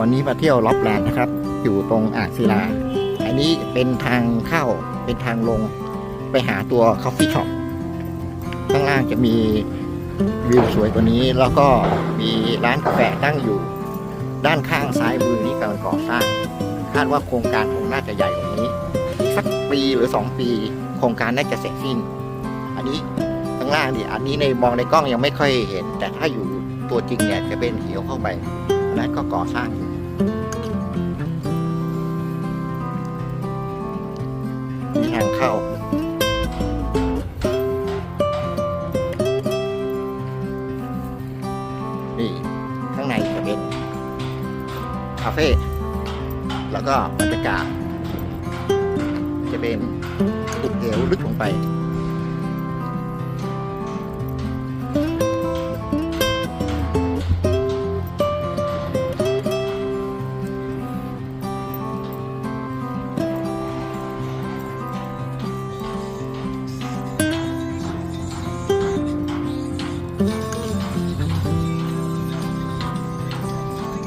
วันนี้มาเที่ยวล็อบแลนด์นะครับ อยู่ตรงอ่างศิลา อันนี้เป็นทางเข้าเป็นทางลงไปหาตัวคอฟฟี่ช็อปข้างล่างจะมีวิวสวยกว่านี้ แล้วก็มีร้านกาแฟตั้งอยู่ ด้านข้างซ้ายมือนี้กำลังก่อสร้าง คาดว่าโครงการคงน่าจะใหญ่กว่านี้สักปีหรือ 2 ปี โครงการน่าจะเสร็จสิ้น อันนี้ข้างล่างนี่อันนี้ในมองในกล้องยังไม่ค่อยเห็น แต่ถ้าอยู่ตัวจริงเนี่ยจะเป็นเหวเข้าไป อันนั้นก็ก่อสร้างอยู่นี่ทางเข้านี่ข้างในจะเป็นคาเฟ่แล้วก็บรรยากาศจะเป็นหุบเหวลึกลงไป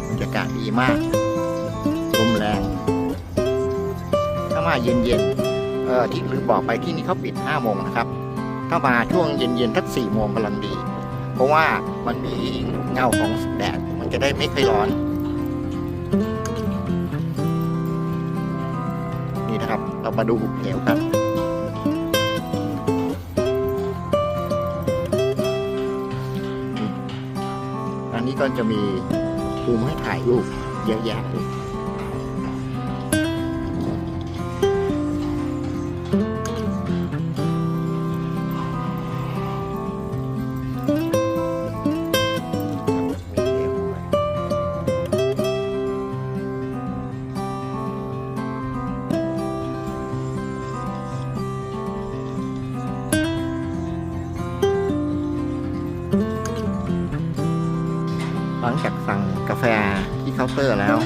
บรรยากาศดีมากลมแรงถ้ามาเย็นๆเออที่ลืมบอกไปที่นี่เขาปิด5โมงนะครับ ถ้ามาช่วงเย็นๆทัก4โมงกำลังดี เพราะว่ามันมีเงาของแดดมันจะได้ไม่ค่อยร้อน นี่นะครับ เรามาดูหุบเหวกัน ก็จะมีภูมิให้ถ่ายรูปเยอะแยะเลย ลังจากสั่งกาแฟที่เคาน์เตอร์แล้ว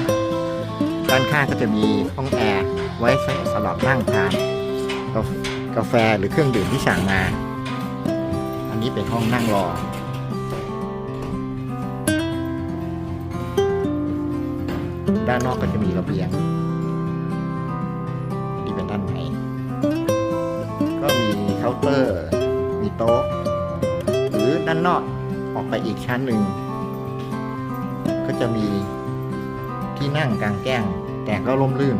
ด้านข้างก็จะมีห้องแอร์ไว้สำหรับนั่งทานกาแฟกาแฟหรือเครื่องดื่มที่สั่งมา อันนี้เป็นห้องนั่งรอ ด้านนอกก็จะมีระเบียงนี่เป็นด้านในก็มีเคาน์เตอร์ มีโต๊ะ หรือด้านนอกออกไปอีกชั้นหนึ่ง ก็จะมีที่นั่งกลางแจ้ง แต่ก็ร่มรื่น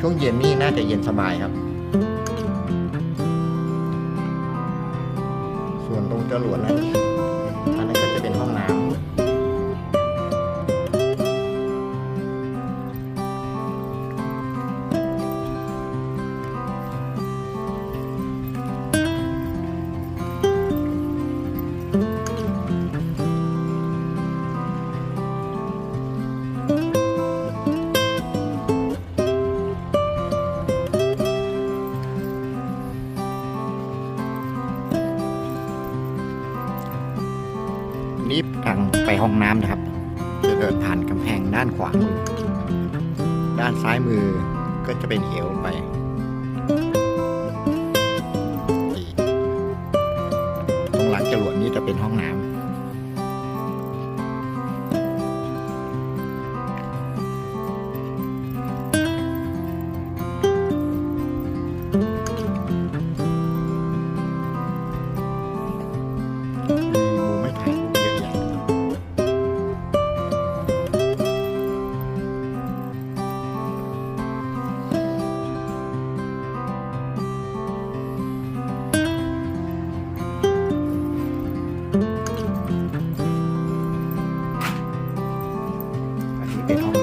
ช่วงเย็นนี่น่าจะเย็นสบายครับ ส่วนตรงจรวดนั้นอันนั้นก็จะเป็นห้องน้ำ นี้ทางไปห้องน้ำนะครับ จะเดินผ่านกำแพงด้านขวามือ ด้านซ้ายมือก็จะเป็นเหวไปนี่ตรงหลังจรวดนี้จะเป็นห้องน้ำ อัน